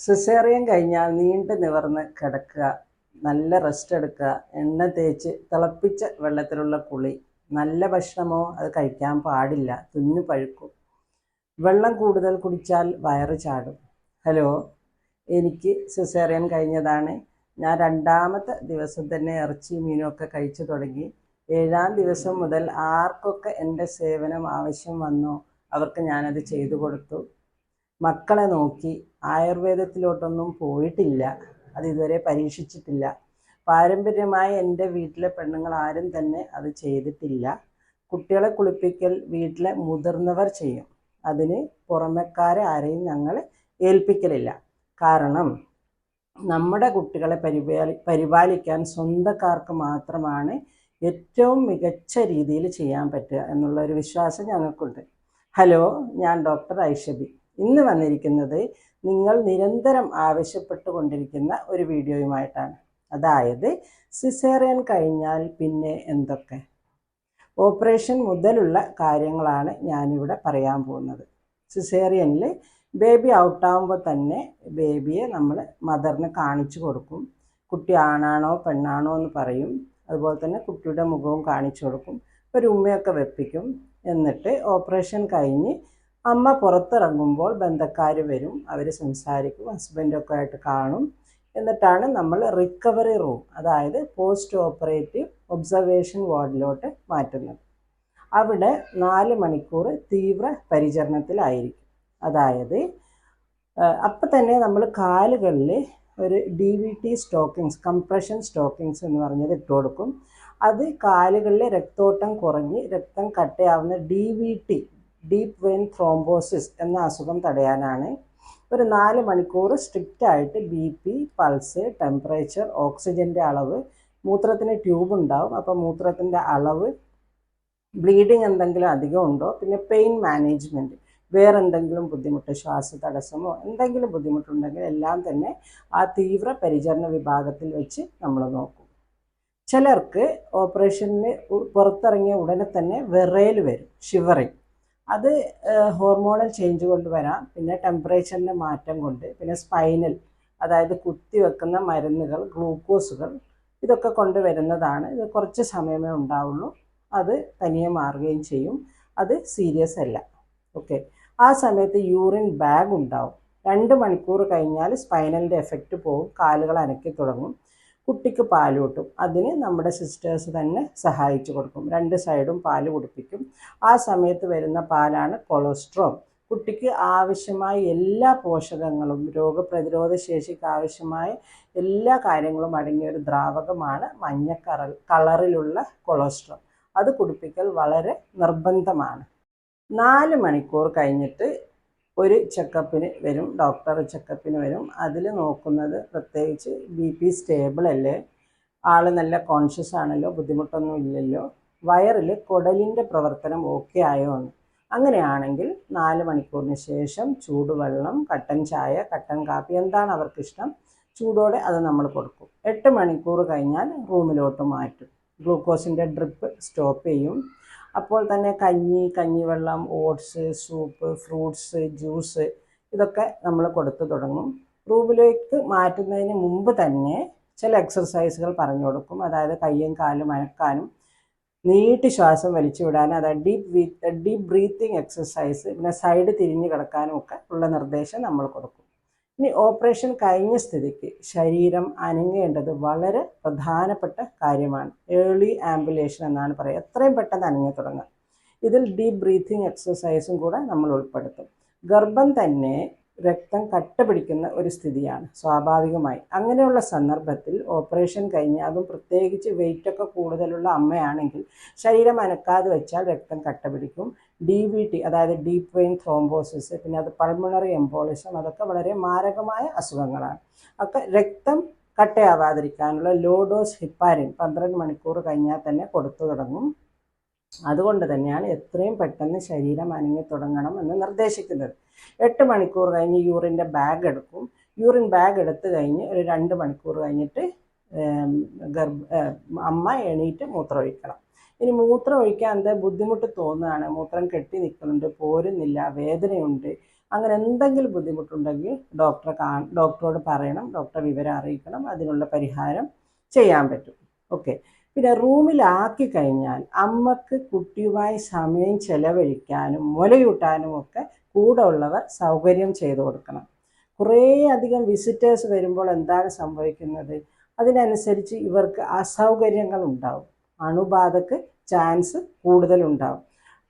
Caesarean കഴിഞ്ഞാൽ നീണ്ടു നിവർന്ന് കിടക്കുക നല്ല റെസ്റ്റ് എടുക്കുക എണ്ണ തേച്ച് തിളപ്പിച്ച വെള്ളത്തിലുള്ള കുളി നല്ല ഭക്ഷണമോ അത് കഴിക്കാൻ പാടില്ല തുന്നു പഴുക്കും. വെള്ളം കൂടുതൽ കുടിച്ചാൽ വയറ് ചാടും. ഹലോ എനിക്ക് സിസേറിയൻ കഴിഞ്ഞതാണ്. ഞാൻ രണ്ടാമത്തെ ദിവസം തന്നെ ഇറച്ചി മീനുമൊക്കെ കഴിച്ചു തുടങ്ങി. ഏഴാം ദിവസം മുതൽ ആർക്കൊക്കെ എന്റെ സേവനം ആവശ്യം വന്നോ അവർക്ക് ഞാനത് ചെയ്തു കൊടുത്തു. മക്കളെ നോക്കി ആയുർവേദത്തിലോട്ടൊന്നും പോയിട്ടില്ല. അത് ഇതുവരെ പരീക്ഷിച്ചിട്ടില്ല. പാരമ്പര്യമായി എന്റെ വീട്ടിലെ പെണ്ണുങ്ങൾ ആരും തന്നെ അത് ചെയ്തിട്ടില്ല. കുട്ടികളെ കുളിപ്പിക്കൽ വീട്ടിലെ മുതിർന്നവർ ചെയ്യും. അതിന് പുറമേക്കാരെ ആരെയും ഞങ്ങൾ ഏൽപ്പിക്കലില്ല. കാരണം നമ്മുടെ കുട്ടികളെ പരിപാലി പരിപാലിക്കാൻ സ്വന്തക്കാർക്ക് മാത്രമാണ് ഏറ്റവും മികച്ച രീതിയിൽ ചെയ്യാൻ പറ്റുക എന്നുള്ള ഒരു വിശ്വാസം ഞങ്ങൾക്കുണ്ട്. ഹലോ ഞാൻ ഡോക്ടർ ഐഷബി. ഇന്ന് വന്നിരിക്കുന്നത് നിങ്ങൾ നിരന്തരം ആവശ്യപ്പെട്ടുകൊണ്ടിരിക്കുന്ന ഒരു വീഡിയോയുമായിട്ടാണ്. അതായത് സിസേറിയൻ കഴിഞ്ഞാൽ പിന്നെ എന്തൊക്കെ? ഓപ്പറേഷൻ മുതലുള്ള കാര്യങ്ങളാണ് ഞാനിവിടെ പറയാൻ പോകുന്നത്. സിസേറിയനിൽ ബേബി ഔട്ടാകുമ്പോൾ തന്നെ ബേബിയെ നമ്മൾ മദറിന് കാണിച്ചു കൊടുക്കും. കുട്ടി ആണാണോ പെണ്ണാണോ എന്ന് പറയും. അതുപോലെ തന്നെ കുട്ടിയുടെ മുഖവും കാണിച്ചു കൊടുക്കും. ഒരു ഉമ്മയൊക്കെ വെപ്പിക്കും. എന്നിട്ട് ഓപ്പറേഷൻ കഴിഞ്ഞ് അമ്മ പുറത്തിറങ്ങുമ്പോൾ ബന്ധക്കാർ വരും അവർ സംസാരിക്കും ഹസ്ബൻഡൊക്കെ ആയിട്ട് കാണും. എന്നിട്ടാണ് നമ്മൾ റിക്കവറി റൂം അതായത് പോസ്റ്റ് ഓപ്പറേറ്റീവ് ഒബ്സർവേഷൻ വാർഡിലോട്ട് മാറ്റുന്നത്. അവിടെ നാല് മണിക്കൂർ തീവ്ര പരിചരണത്തിലായിരിക്കും. അതായത് അപ്പം തന്നെ നമ്മൾ കാലുകളിൽ ഒരു D V T stockings compression stockings എന്ന് പറഞ്ഞത് ഇട്ട് കൊടുക്കും. അത് കാലുകളിലെ രക്തോട്ടം കുറഞ്ഞ് രക്തം കട്ടയാവുന്ന D V T deep vein thrombosis എന്ന അസുഖം തടയാനാണ് ഒരു നാല് മണിക്കൂർ സ്ട്രിക്റ്റ് ആയിട്ട് ബി പി പൾസ് ടെമ്പറേച്ചർ ഓക്സിജന്റെ അളവ്. മൂത്രത്തിന് ട്യൂബ് ഉണ്ടാവും. അപ്പോൾ മൂത്രത്തിന്റെ അളവ് ബ്ലീഡിങ് എന്തെങ്കിലും അധികം ഉണ്ടോ? പിന്നെ പെയിൻ മാനേജ്മെന്റ് വേറെ എന്തെങ്കിലും ബുദ്ധിമുട്ട് ശ്വാസ തടസ്സമോ എന്തെങ്കിലും ബുദ്ധിമുട്ടുണ്ടെങ്കിൽ എല്ലാം തന്നെ ആ തീവ്ര പരിചരണ വിഭാഗത്തിൽ വെച്ച് നമ്മൾ നോക്കും. ചിലർക്ക് ഓപ്പറേഷന് പുറത്തിറങ്ങിയ ഉടനെ തന്നെ വിറയൽ വരും ഷിവറിങ് അത് ഹോർമോണൽ ചേഞ്ച് കൊണ്ട് വരാം. പിന്നെ ടെമ്പറേച്ചറിന്റെ മാറ്റം കൊണ്ട് പിന്നെ സ്പൈനൽ അതായത് കുത്തി വെക്കുന്ന മരുന്നുകൾ ഗ്ലൂക്കോസുകൾ ഇതൊക്കെ കൊണ്ടുവരുന്നതാണ് ഇത് കുറച്ച് സമയമേ ഉണ്ടാവുള്ളൂ. അത് തനിയെ മാറുകയും ചെയ്യും. അത് സീരിയസ് അല്ല. ഓക്കെ. ആ സമയത്ത് യൂറിൻ ബാഗ് ഉണ്ടാവും. രണ്ട് മണിക്കൂർ കഴിഞ്ഞാൽ സ്പൈനലിന്റെ എഫക്റ്റ് പോകും കാലുകൾ അനക്കി തുടങ്ങും. കുട്ടിക്ക് പാൽ കിട്ടും അതിന് നമ്മുടെ സിസ്റ്റേഴ്സ് തന്നെ സഹായിച്ചു കൊടുക്കും. രണ്ട് സൈഡും പാൽ കുടിപ്പിക്കും. ആ സമയത്ത് വരുന്ന പാലാണ് കൊളസ്ട്രോൾ കുട്ടിക്ക് ആവശ്യമായ എല്ലാ പോഷകങ്ങളും രോഗപ്രതിരോധ ശേഷിക്ക് ആവശ്യമായ എല്ലാ കാര്യങ്ങളും അടങ്ങിയ ഒരു ദ്രാവകമാണ് മഞ്ഞ കറ കളറിലുള്ള കൊളസ്ട്രോൾ അത് കുടിപ്പിക്കൽ വളരെ നിർബന്ധമാണ്. നാല് മണിക്കൂർ കഴിഞ്ഞിട്ട് ഒരു ചെക്കപ്പിന് വരും ഡോക്ടർ ചെക്കപ്പിന് വരും. അതിൽ നോക്കുന്നത് പ്രത്യേകിച്ച് ബി പി സ്റ്റേബിൾ അല്ലേ? ആൾ നല്ല കോൺഷ്യസ് ആണല്ലോ ബുദ്ധിമുട്ടൊന്നും ഇല്ലല്ലോ. വയറിൽ കുടലിന്റെ പ്രവർത്തനം ഓക്കെ ആയോ എന്ന് അങ്ങനെയാണെങ്കിൽ നാല് മണിക്കൂറിന് ശേഷം ചൂടുവെള്ളം കട്ടൻ ചായ കട്ടൻ കാപ്പി എന്താണ് അവർക്കിഷ്ടം? ചൂടോടെ അത് നമ്മൾ കൊടുക്കും. എട്ട് മണിക്കൂർ കഴിഞ്ഞാൽ റൂമിലോട്ട് മാറ്റും. ഗ്ലൂക്കോസിന്റെ ഡ്രിപ്പ് സ്റ്റോപ്പ് ചെയ്യും. അപ്പോൾ തന്നെ കഞ്ഞി കഞ്ഞിവെള്ളം ഓട്സ് സൂപ്പ് ഫ്രൂട്ട്സ് ജ്യൂസ് ഇതൊക്കെ നമ്മൾ കൊടുത്തു തുടങ്ങും. റൂമിലേക്ക് മാറ്റുന്നതിന് മുമ്പ് തന്നെ ചില എക്സർസൈസുകൾ പറഞ്ഞു കൊടുക്കും. അതായത് കയ്യും കാലും അനക്കാനും നീട്ടി ശ്വാസം വലിച്ചു വിടാനും അതായത് ഡീപ്പ് ഡീപ്പ് ബ്രീത്തിങ് എക്സസൈസ് പിന്നെ സൈഡ് തിരിഞ്ഞ് കിടക്കാനും ഒക്കെ ഉള്ള നിർദ്ദേശം നമ്മൾ കൊടുക്കും. ഇനി ഓപ്പറേഷൻ കഴിഞ്ഞ സ്ഥിതിക്ക് ശരീരം അനങ്ങേണ്ടത് വളരെ പ്രധാനപ്പെട്ട കാര്യമാണ്. ഏർലി ആംബുലേഷൻ എന്നാണ് പറയുക. എത്രയും പെട്ടെന്ന് അനങ്ങി തുടങ്ങുക ഇതിൽ ഡീപ്പ് ബ്രീത്തിങ് എക്സസൈസും കൂടെ നമ്മൾ ഉൾപ്പെടുത്തും. ഗർഭം തന്നെ രക്തം കട്ട പിടിക്കുന്ന ഒരു സ്ഥിതിയാണ് സ്വാഭാവികമായി. അങ്ങനെയുള്ള സന്ദർഭത്തിൽ ഓപ്പറേഷൻ കഴിഞ്ഞ് അതും പ്രത്യേകിച്ച് വെയിറ്റൊക്കെ കൂടുതലുള്ള അമ്മയാണെങ്കിൽ ശരീരം അനക്കാതെ വെച്ചാൽ രക്തം കട്ട പിടിക്കും ഡി വി ടി അതായത് ഡീപ് വെയിൻ ത്രോംബോസിസ് പിന്നെ അത് പൾമണറി എംബോളിസം അതൊക്കെ വളരെ മാരകമായ അസുഖങ്ങളാണ്. ഒക്കെ രക്തം കട്ടയാവാതിരിക്കാനുള്ള ലോ ഡോസ് ഹിപ്പാരിൻ പന്ത്രണ്ട് മണിക്കൂർ കഴിഞ്ഞാൽ തന്നെ കൊടുത്തു തുടങ്ങും. അതുകൊണ്ട് തന്നെയാണ് എത്രയും പെട്ടെന്ന് ശരീരം അനങ്ങി തുടങ്ങണം എന്ന് നിർദ്ദേശിക്കുന്നത്. എട്ട് മണിക്കൂർ കഴിഞ്ഞ് യൂറിന്റെ ബാഗ് എടുക്കും. യൂറിൻ ബാഗ് എടുത്ത് കഴിഞ്ഞ് ഒരു രണ്ട് മണിക്കൂർ കഴിഞ്ഞിട്ട് ഗർഭ അമ്മ എണീറ്റ് മൂത്രമൊഴിക്കണം. ഇനി മൂത്രം ഒഴിക്കാൻ എന്താ ബുദ്ധിമുട്ട് തോന്നുകയാണ്? മൂത്രം കെട്ടി നിൽക്കുന്നുണ്ട് പോരുന്നില്ല വേദനയുണ്ട്. അങ്ങനെ എന്തെങ്കിലും ബുദ്ധിമുട്ടുണ്ടെങ്കിൽ ഡോക്ടറെ കാ ഡോക്ടറോട് പറയണം ഡോക്ടറെ വിവരം അറിയിക്കണം അതിനുള്ള പരിഹാരം ചെയ്യാൻ പറ്റും. ഓക്കെ. പിന്നെ റൂമിലാക്കി കഴിഞ്ഞാൽ അമ്മയ്ക്ക് കുട്ടിയുമായി സമയം ചെലവഴിക്കാനും മുലയൂട്ടാനും ഒക്കെ കൂടെ ഉള്ളവർ സൗകര്യം ചെയ്തു കൊടുക്കണം. കുറേ അധികം വിസിറ്റേഴ്സ് വരുമ്പോൾ എന്താണ് സംഭവിക്കുന്നത്? അതിനനുസരിച്ച് ഇവർക്ക് അസൗകര്യങ്ങൾ ഉണ്ടാവും. അണുബാധക്ക് ചാൻസ് കൂടുതലുണ്ടാവും.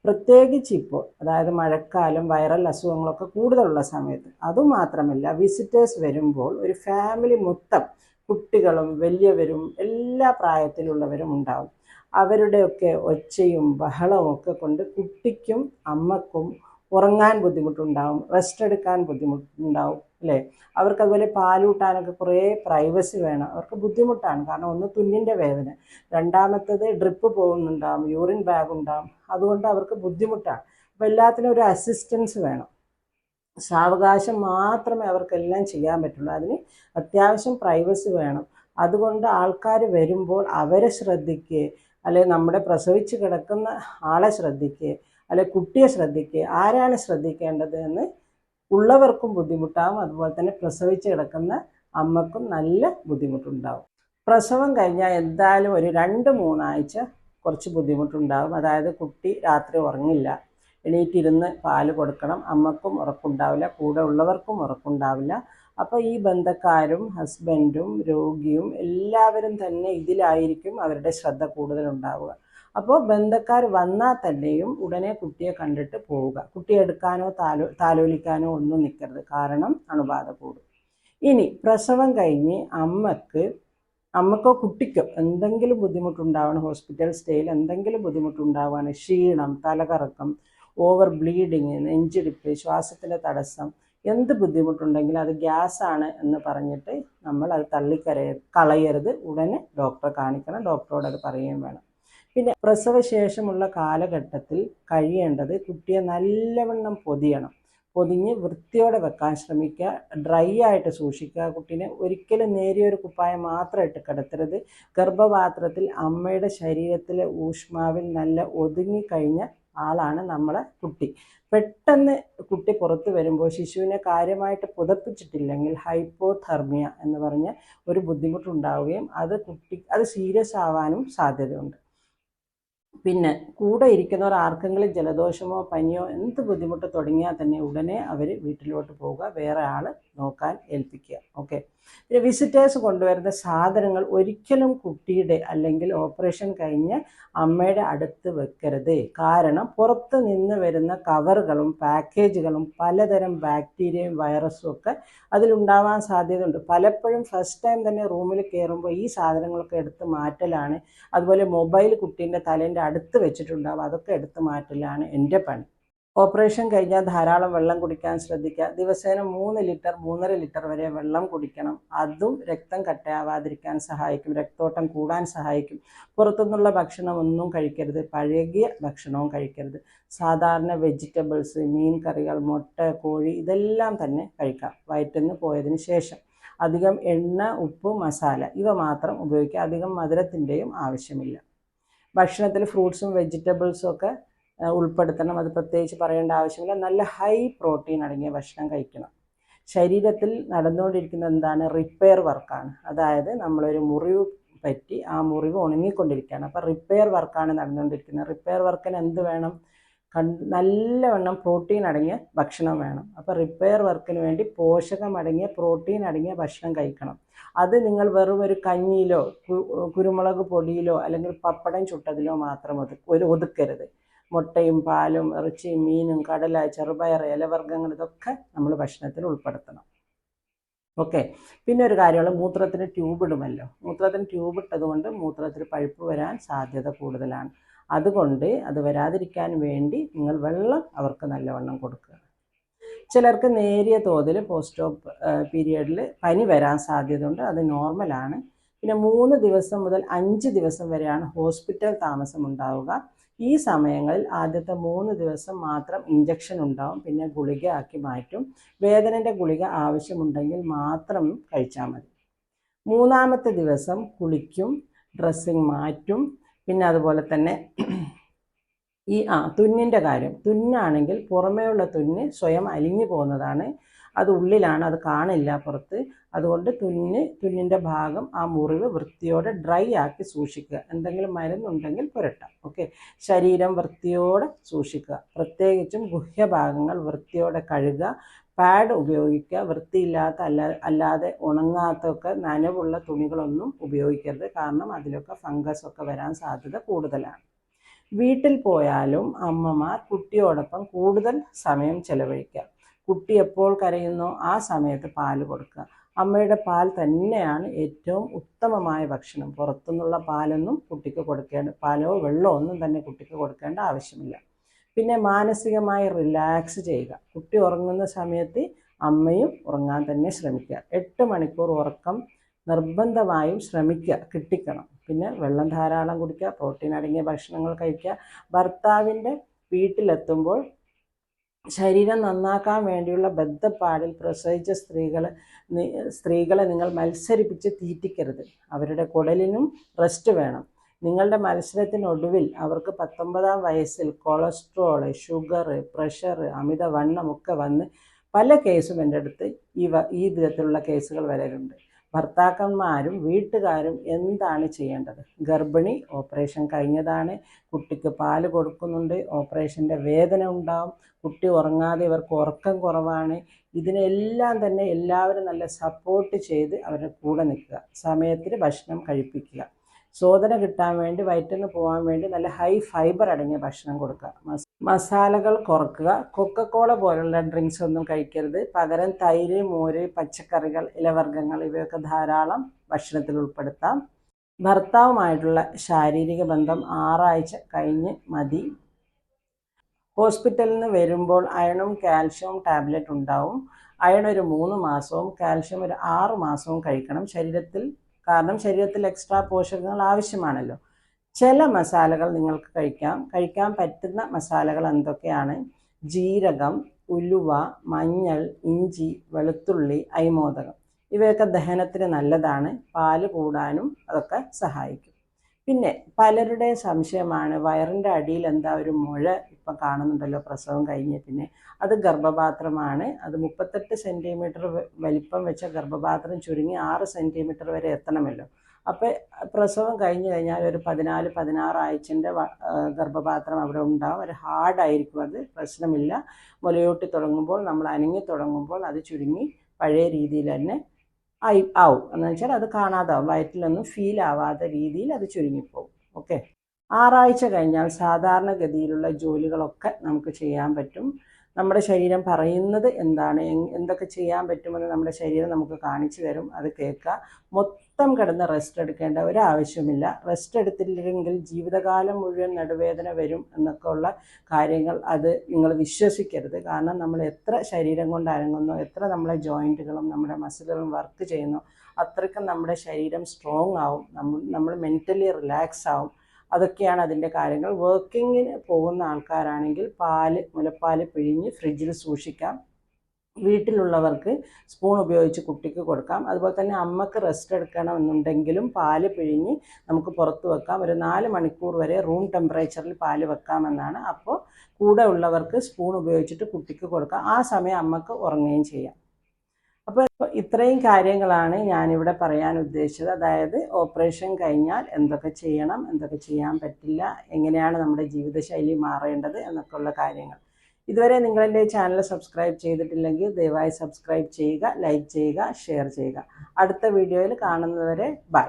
പ്രത്യേകിച്ച് ഇപ്പോൾ അതായത് മഴക്കാലം വൈറൽ അസുഖങ്ങളൊക്കെ കൂടുതലുള്ള സമയത്ത് അതുമാത്രമല്ല വിസിറ്റേഴ്സ് വരുമ്പോൾ ഒരു ഫാമിലി മൊത്തം കുട്ടികളും വലിയവരും എല്ലാ പ്രായത്തിലുള്ളവരും ഉണ്ടാവും. അവരുടെയൊക്കെ ഒച്ചയും ബഹളവും ഒക്കെ കൊണ്ട് കുട്ടിക്കും അമ്മക്കും ഉറങ്ങാൻ ബുദ്ധിമുട്ടുണ്ടാവും റെസ്റ്റ് എടുക്കാൻ ബുദ്ധിമുട്ടുണ്ടാവും അല്ലേ? അവർക്ക് അതുപോലെ പാലൂട്ടാനൊക്കെ കുറേ പ്രൈവസി വേണം. അവർക്ക് ബുദ്ധിമുട്ടാണ്. കാരണം ഒന്ന് തുന്നിന്റെ വേദന രണ്ടാമത്തത് ഡ്രിപ്പ് പോകുന്നുണ്ടാവും യൂറിൻ ബാഗ് ഉണ്ടാവും. അതുകൊണ്ട് അവർക്ക് ബുദ്ധിമുട്ടാണ്. അപ്പോൾ എല്ലാത്തിനും ഒരു അസിസ്റ്റൻസ് വേണം. സാവകാശം മാത്രമേ അവർക്കെല്ലാം ചെയ്യാൻ പറ്റുള്ളൂ. അതിന് അത്യാവശ്യം പ്രൈവസി വേണം. അതുകൊണ്ട് ആൾക്കാർ വരുമ്പോൾ അവരെ ശ്രദ്ധിക്കുക അല്ലെ? നമ്മുടെ പ്രസവിച്ച് കിടക്കുന്ന ആളെ ശ്രദ്ധിക്കുക അല്ലെ കുട്ടിയെ ശ്രദ്ധിക്കുക ആരാണ് ശ്രദ്ധിക്കേണ്ടത് എന്ന് ഉള്ളവർക്കും ബുദ്ധിമുട്ടാവും. അതുപോലെ തന്നെ പ്രസവിച്ച് കിടക്കുന്ന അമ്മക്കും നല്ല ബുദ്ധിമുട്ടുണ്ടാവും. പ്രസവം കഴിഞ്ഞാൽ എന്തായാലും ഒരു രണ്ട് മൂന്നാഴ്ച കുറച്ച് ബുദ്ധിമുട്ടുണ്ടാകും അതായത് കുട്ടി രാത്രി ഉറങ്ങില്ല. എണീറ്റിരുന്ന് പാൽ കൊടുക്കണം. അമ്മക്കും ഉറക്കുണ്ടാവില്ല കൂടെ ഉള്ളവർക്കും ഉറക്കുണ്ടാവില്ല അപ്പോൾ ഈ ബന്ധക്കാരും ഹസ്ബൻഡും രോഗിയും എല്ലാവരും തന്നെ ഇതിലായിരിക്കും അവരുടെ ശ്രദ്ധ കൂടുതലുണ്ടാവുക. അപ്പോൾ ബന്ധക്കാർ വന്നാൽ തന്നെയും ഉടനെ കുട്ടിയെ കണ്ടിട്ട് പോവുക. കുട്ടിയെ എടുക്കാനോ താലോ താലോലിക്കാനോ ഒന്നും നിൽക്കരുത് കാരണം അണുബാധ കൂടും. ഇനി പ്രസവം കഴിഞ്ഞ് അമ്മയ്ക്ക് അമ്മക്കോ കുട്ടിക്കോ എന്തെങ്കിലും ബുദ്ധിമുട്ടുണ്ടാവണം ഹോസ്പിറ്റൽ സ്റ്റേയിൽ എന്തെങ്കിലും ബുദ്ധിമുട്ടുണ്ടാവുകയാണ് ക്ഷീണം തലകറക്കം ഓവർ ബ്ലീഡിങ് നെഞ്ചിടിപ്പ് ശ്വാസത്തിന്റെ തടസ്സം എന്ത് ബുദ്ധിമുട്ടുണ്ടെങ്കിലും അത് ഗ്യാസ് ആണ് എന്ന് പറഞ്ഞിട്ട് നമ്മൾ അത് തള്ളിക്കരയ കളയരുത്. ഉടനെ ഡോക്ടറെ കാണിക്കണം. ഡോക്ടറോട് അത് പറയുകയും വേണം. പിന്നെ പ്രസവശേഷമുള്ള കാലഘട്ടത്തിൽ കഴിയേണ്ടത് കുട്ടിയെ നല്ലവണ്ണം പൊതിയണം. പൊതിഞ്ഞ് വൃത്തിയോടെ വെക്കാൻ ശ്രമിക്കുക. ഡ്രൈ ആയിട്ട് സൂക്ഷിക്കുക. കുട്ടീനെ ഒരിക്കലും നേരിയ ഒരു കുപ്പായം മാത്രം ഇട്ട് കിടത്തരുത്. ഗർഭപാത്രത്തിൽ അമ്മയുടെ ശരീരത്തിലെ ഊഷ്മാവിൽ നല്ല ഒതുങ്ങിക്കഴിഞ്ഞ ആളാണ് നമ്മളെ കുട്ടി. പെട്ടെന്ന് കുട്ടി പുറത്ത് വരുമ്പോൾ ശിശുവിനെ കാര്യമായിട്ട് പുതപ്പിച്ചിട്ടില്ലെങ്കിൽ ഹൈപ്പോതെർമിയ എന്ന് പറഞ്ഞ ഒരു ബുദ്ധിമുട്ടുണ്ടാവുകയും അത് കുട്ടി അത് സീരിയസ് ആവാനും സാധ്യതയുണ്ട്. പിന്നെ കൂടെ ഇരിക്കുന്നവർ ആർക്കെങ്കിലും ജലദോഷമോ പനിയോ എന്ത് ബുദ്ധിമുട്ട് തുടങ്ങിയാൽ തന്നെ ഉടനെ അവർ വീട്ടിലോട്ട് പോവുക. വേറെ ആൾ നോക്കാൻ ഏൽപ്പിക്കുക. ഓക്കെ പിന്നെ വിസിറ്റേഴ്സ് കൊണ്ടുവരുന്ന സാധനങ്ങൾ ഒരിക്കലും കുട്ടിയുടെ അല്ലെങ്കിൽ ഓപ്പറേഷൻ കഴിഞ്ഞ് അമ്മയുടെ അടുത്ത് വെക്കരുത്. കാരണം പുറത്ത് നിന്ന് വരുന്ന കവറുകളും പാക്കേജുകളും പലതരം ബാക്ടീരിയയും വൈറസും ഒക്കെ അതിലുണ്ടാവാൻ സാധ്യതയുണ്ട്. പലപ്പോഴും ഫസ്റ്റ് ടൈം തന്നെ റൂമിൽ കയറുമ്പോൾ ഈ സാധനങ്ങളൊക്കെ എടുത്ത് മാറ്റലാണ്. അതുപോലെ മൊബൈൽ കുട്ടീന്റെ തലേന്റെ അടുത്ത് വെച്ചിട്ടുണ്ടാവും. അതൊക്കെ എടുത്ത് മാറ്റലാണ് എന്റെ പണി. ഓപ്പറേഷൻ കഴിഞ്ഞാൽ ധാരാളം വെള്ളം കുടിക്കാൻ ശ്രദ്ധിക്കുക. ദിവസേന മൂന്ന് ലിറ്റർ മൂന്നര ലിറ്റർ വരെ വെള്ളം കുടിക്കണം. അതും രക്തം കട്ടയാവാതിരിക്കാൻ സഹായിക്കും. രക്തോട്ടം കൂടാൻ സഹായിക്കും. പുറത്തുനിന്നുള്ള ഭക്ഷണം ഒന്നും കഴിക്കരുത്. പഴകിയ ഭക്ഷണവും കഴിക്കരുത്. സാധാരണ വെജിറ്റബിൾസ് മീൻ കറികൾ മുട്ട കോഴി ഇതെല്ലാം തന്നെ കഴിക്കാം. വയറ്റിന്ന് പോയതിന് ശേഷം അധികം എണ്ണ ഉപ്പ് മസാല ഇവ മാത്രം ഉപയോഗിക്കുക. അധികം മധുരത്തിന്റെയും ആവശ്യമില്ല. ഭക്ഷണത്തിൽ ഫ്രൂട്ട്സും വെജിറ്റബിൾസും ഒക്കെ ഉൾപ്പെടുത്തണം. അത് പ്രത്യേകിച്ച് പറയേണ്ട ആവശ്യമില്ല. നല്ല ഹൈ പ്രോട്ടീൻ അടങ്ങിയ ഭക്ഷണം കഴിക്കണം. ശരീരത്തിൽ നടന്നുകൊണ്ടിരിക്കുന്ന എന്താണ്? റിപ്പയർ വർക്കാണ്. അതായത് നമ്മളൊരു മുറിവ് പറ്റി ആ മുറിവ് ഉണങ്ങിക്കൊണ്ടിരിക്കുകയാണ്. അപ്പോൾ റിപ്പയർ വർക്കാണ് നടന്നുകൊണ്ടിരിക്കുന്നത്. റിപ്പയർ വർക്കിന് എന്ത് വേണം? കൺ നല്ലവണ്ണം പ്രോട്ടീൻ അടങ്ങിയ ഭക്ഷണം വേണം. അപ്പോൾ റിപ്പയർ വർക്കിന് വേണ്ടി പോഷകമടങ്ങിയ പ്രോട്ടീൻ അടങ്ങിയ ഭക്ഷണം കഴിക്കണം. അത് നിങ്ങൾ വെറും ഒരു കഞ്ഞിയിലോ കുരുമുളക് പൊടിയിലോ അല്ലെങ്കിൽ പപ്പടം ചുട്ടതിലോ മാത്രം ഒതു ഒരു ഒതുക്കരുത്. മുട്ടയും പാലും ഇറച്ചിയും മീനും കടല ചെറുപയർ ഇലവർഗങ്ങൾ ഇതൊക്കെ നമ്മൾ ഭക്ഷണത്തിൽ ഉൾപ്പെടുത്തണം. ഓക്കെ. പിന്നെ ഒരു കാര്യമാണ് മൂത്രത്തിന് ട്യൂബ് ഇടുമല്ലോ. മൂത്രത്തിന് ട്യൂബ് ഇട്ടതുകൊണ്ട് മൂത്രത്തിൽ പഴുപ്പ് വരാൻ സാധ്യത കൂടുതലാണ്. അതുകൊണ്ട് അത് വരാതിരിക്കാൻ വേണ്ടി നിങ്ങൾ വെള്ളം അവർക്ക് നല്ലവണ്ണം കൊടുക്കുക. ചിലർക്ക് നേരിയ തോതിൽ പോസ്റ്റ് ഓപ്പ് പീരിയഡിൽ പനി വരാൻ സാധ്യതയുണ്ട്. അത് നോർമലാണ്. പിന്നെ മൂന്ന് ദിവസം മുതൽ അഞ്ച് ദിവസം വരെയാണ് ഹോസ്പിറ്റൽ താമസം ഉണ്ടാവുക ഈ സമയങ്ങളിൽ ആദ്യത്തെ മൂന്ന് ദിവസം മാത്രം ഇഞ്ചക്ഷൻ ഉണ്ടാവും. പിന്നെ ഗുളിക ആക്കി മാറ്റും. വേദനന്റെ ഗുളിക ആവശ്യമുണ്ടെങ്കിൽ മാത്രം കഴിച്ചാൽ മതി. മൂന്നാമത്തെ ദിവസം കുളിക്കും ഡ്രസ്സിങ് മാറ്റും. പിന്നെ അതുപോലെ തന്നെ ഈ ആ തുന്നിന്റെ കാര്യം. തുന്നാണെങ്കിൽ പുറമേയുള്ള തുന്ന് സ്വയം അലിഞ്ഞു പോകുന്നതാണ്. അത് ഉള്ളിലാണ് അത് കാണില്ല പുറത്ത്. അതുകൊണ്ട് തുന്നിന് തുന്നിന്റെ ഭാഗം ആ മുറിവ് വൃത്തിയോടെ ഡ്രൈ ആക്കി സൂക്ഷിക്കുക. എന്തെങ്കിലും മരുന്നുണ്ടെങ്കിൽ പുരട്ടാം. ഓക്കെ? ശരീരം വൃത്തിയോടെ സൂക്ഷിക്കുക. പ്രത്യേകിച്ചും ഗുഹ്യഭാഗങ്ങൾ വൃത്തിയോടെ കഴുകുക. പാഡ് ഉപയോഗിക്കുക. വൃത്തിയില്ലാത്ത അല്ല അല്ലാതെ ഉണങ്ങാത്തൊക്കെ നനവുള്ള തുണികളൊന്നും ഉപയോഗിക്കരുത്. കാരണം അതിലൊക്കെ ഫംഗസ് ഒക്കെ വരാൻ സാധ്യത കൂടുതലാണ്. വീട്ടിൽ പോയാലും അമ്മമാർ കുട്ടിയോടൊപ്പം കൂടുതൽ സമയം ചെലവഴിക്കുക. കുട്ടി എപ്പോൾ കരയുന്നോ ആ സമയത്ത് പാൽ കൊടുക്കുക. അമ്മയുടെ പാൽ തന്നെയാണ് ഏറ്റവും ഉത്തമമായ ഭക്ഷണം. പുറത്തുനിന്നുള്ള പാലൊന്നും കുട്ടിക്ക് കൊടുക്കേണ്ട പാലോ വെള്ളമോ ഒന്നും തന്നെ കുട്ടിക്ക് കൊടുക്കേണ്ട ആവശ്യമില്ല. പിന്നെ മാനസികമായി റിലാക്സ് ചെയ്യുക. കുട്ടി ഉറങ്ങുന്ന സമയത്ത് അമ്മയും ഉറങ്ങാൻ തന്നെ ശ്രമിക്കുക. എട്ട് മണിക്കൂർ ഉറക്കം നിർബന്ധമായും ശ്രമിക്കുക കിട്ടിക്കണം. പിന്നെ വെള്ളം ധാരാളം കുടിക്കുക പ്രോട്ടീൻ അടങ്ങിയ ഭക്ഷണങ്ങൾ കഴിക്കുക. ഭർത്താവിന്റെ വീട്ടിലെത്തുമ്പോൾ ശരീരം നന്നാക്കാൻ വേണ്ടിയുള്ള ബദ്ധപ്പാടിൽ പ്രസവിച്ച സ്ത്രീകൾ സ്ത്രീകളെ നിങ്ങൾ മത്സരിപ്പിച്ച് തീറ്റിക്കരുത്. അവരുടെ കുടലിനും റെസ്റ്റ് വേണം. നിങ്ങളുടെ മത്സരത്തിനൊടുവിൽ അവർക്ക് പത്തൊമ്പതാം വയസ്സിൽ കൊളസ്ട്രോൾ ഷുഗർ പ്രഷർ അമിതവണ്ണം ഒക്കെ വന്ന് പല കേസും എന്റെ അടുത്ത് ഈ ഈ വിധത്തിലുള്ള കേസുകൾ വരലുണ്ട്. ഭർത്താക്കന്മാരും വീട്ടുകാരും എന്താണ് ചെയ്യേണ്ടത്? ഗർഭിണി ഓപ്പറേഷൻ കഴിഞ്ഞതാണ്. കുട്ടിക്ക് പാൽ കൊടുക്കുന്നുണ്ട്. ഓപ്പറേഷന്റെ വേദന ഉണ്ടാവും. കുട്ടി ഉറങ്ങാതെ ഇവർക്ക് ഉറക്കം കുറവാണ്. ഇതിനെല്ലാം തന്നെ എല്ലാവരും നല്ല സപ്പോർട്ട് ചെയ്ത് അവരുടെ കൂടെ നിൽക്കുക. സമയത്തിന് ഭക്ഷണം കഴിപ്പിക്കുക. ശോധന കിട്ടാൻ വേണ്ടി വയറ്റിന്ന് പോകാൻ വേണ്ടി നല്ല ഹൈ ഫൈബർ അടങ്ങിയ ഭക്ഷണം കൊടുക്കുക. മസാലകൾ കുറക്കുക. കൊക്കക്കോള പോലുള്ള ഡ്രിങ്ക്സ് ഒന്നും കഴിക്കരുത്. പകരം തൈര് മോര് പച്ചക്കറികൾ ഇലവർഗങ്ങൾ ഇവയൊക്കെ ധാരാളം ഭക്ഷണത്തിൽ ഉൾപ്പെടുത്താം. ഭർത്താവുമായിട്ടുള്ള ശാരീരിക ബന്ധം ആറാഴ്ച കഴിഞ്ഞ് മതി. ഹോസ്പിറ്റലിൽ നിന്ന് വരുമ്പോൾ അയണും കാൽഷ്യവും ടാബ്ലറ്റ് ഉണ്ടാവും. അയൺ ഒരു മൂന്ന് മാസവും കാൽഷ്യം ഒരു ആറ് മാസവും കഴിക്കണം. ശരീരത്തിൽ കാരണം ശരീരത്തിൽ എക്സ്ട്രാ പോഷകങ്ങൾ ആവശ്യമാണല്ലോ. ചില മസാലകൾ നിങ്ങൾക്ക് കഴിക്കാം. കഴിക്കാൻ പറ്റുന്ന മസാലകൾ എന്തൊക്കെയാണ്? ജീരകം ഉലുവ മഞ്ഞൾ ഇഞ്ചി വെളുത്തുള്ളി അയ്മോദകം. ഇവയൊക്കെ ദഹനത്തിന് നല്ലതാണ്. പാൽ കൂടാനും അതൊക്കെ സഹായിക്കും. പിന്നെ പലരുടെയും സംശയമാണ് വയറിന്റെ അടിയിൽ എന്താ ഒരു മുഴ ഇപ്പം കാണുന്നുണ്ടല്ലോ പ്രസവം കഴിഞ്ഞ് പിന്നെ അത് ഗർഭപാത്രമാണ്. അത് മുപ്പത്തെട്ട് സെന്റിമീറ്റർ വലിപ്പം വെച്ച ഗർഭപാത്രം ചുരുങ്ങി ആറ് സെന്റിമീറ്റർ വരെ എത്തണമല്ലോ. അപ്പോൾ പ്രസവം കഴിഞ്ഞു കഴിഞ്ഞാൽ ഒരു പതിനാല് പതിനാറ് ആഴ്ചന്റെ ഗർഭപാത്രം അവിടെ ഉണ്ടാവും. ഒരു ഹാർഡായിരിക്കും അത് പ്രശ്നമില്ല. മുലയൂട്ടി തുടങ്ങുമ്പോൾ നമ്മൾ അനങ്ങി തുടങ്ങുമ്പോൾ അത് ചുരുങ്ങി പഴയ രീതിയിൽ തന്നെ ആയി ആവും എന്ന് വെച്ചാൽ അത് കാണാതാവും. വയറ്റിലൊന്നും ഫീൽ ആവാത്ത രീതിയിൽ അത് ചുരുങ്ങിപ്പോവും ഓക്കെ ആറാഴ്ച കഴിഞ്ഞാൽ സാധാരണഗതിയിലുള്ള ജോലികളൊക്കെ നമുക്ക് ചെയ്യാൻ പറ്റും. നമ്മുടെ ശരീരം പറയുന്നത് എന്താണ്? എന്തൊക്കെ ചെയ്യാൻ പറ്റുമെന്ന് നമ്മുടെ ശരീരം നമുക്ക് കാണിച്ചു തരും. അത് കേൾക്കുക. മൊത്തം കിടന്ന് റെസ്റ്റ് എടുക്കേണ്ട ഒരു ആവശ്യമില്ല. റെസ്റ്റ് എടുത്തില്ലെങ്കിൽ ജീവിതകാലം മുഴുവൻ നടുവേദന വരും എന്നൊക്കെ ഉള്ള കാര്യങ്ങൾ അത് നിങ്ങൾ വിശ്വസിക്കരുത്. കാരണം നമ്മൾ എത്ര ശരീരം കൊണ്ട് അരങ്ങുന്നു എത്ര നമ്മളെ ജോയിന്റുകളും നമ്മുടെ മസിലുകളും വർക്ക് ചെയ്യുന്നു അത്രയ്ക്കും നമ്മുടെ ശരീരം സ്ട്രോങ് ആവും. നമ്മൾ നമ്മൾ മെന്റലി റിലാക്സ് ആവും. അതൊക്കെയാണ് അതിന്റെ കാര്യങ്ങൾ. വർക്കിങ്ങിന് പോകുന്ന ആൾക്കാരാണെങ്കിൽ പാൽ മുലപ്പാൽ പിഴിഞ്ഞ് ഫ്രിഡ്ജിൽ സൂക്ഷിക്കാം. വീട്ടിലുള്ളവർക്ക് സ്പൂൺ ഉപയോഗിച്ച് കുട്ടിക്ക് കൊടുക്കാം. അതുപോലെ തന്നെ അമ്മയ്ക്ക് റെസ്റ്റ് എടുക്കണമെന്നുണ്ടെങ്കിലും പാൽ പിഴിഞ്ഞ് നമുക്ക് പുറത്ത് വെക്കാം. ഒരു നാല് മണിക്കൂർ വരെ റൂം ടെമ്പറേച്ചറിൽ പാൽ വെക്കാമെന്നാണ്. അപ്പോൾ കൂടെ ഉള്ളവർക്ക് സ്പൂൺ ഉപയോഗിച്ചിട്ട് കുട്ടിക്ക് കൊടുക്കാം. ആ സമയം അമ്മയ്ക്ക് ഉറങ്ങുകയും ചെയ്യാം. അപ്പോൾ ഇത്രയും കാര്യങ്ങളാണ് ഞാനിവിടെ പറയാൻ ഉദ്ദേശിച്ചത്. അതായത് ഓപ്പറേഷൻ കഴിഞ്ഞാൽ എന്തൊക്കെ ചെയ്യണം എന്തൊക്കെ ചെയ്യാൻ പറ്റില്ല എങ്ങനെയാണ് നമ്മുടെ ജീവിതശൈലി മാറേണ്ടത് എന്നൊക്കെയുള്ള കാര്യങ്ങൾ. ഇതുവരെ നിങ്ങളെന്റെ ചാനൽ സബ്സ്ക്രൈബ് ചെയ്തിട്ടില്ലെങ്കിൽ ദയവായി സബ്സ്ക്രൈബ് ചെയ്യുക ലൈക്ക് ചെയ്യുക ഷെയർ ചെയ്യുക. അടുത്ത വീഡിയോയിൽ കാണുന്നവരെ ബൈ.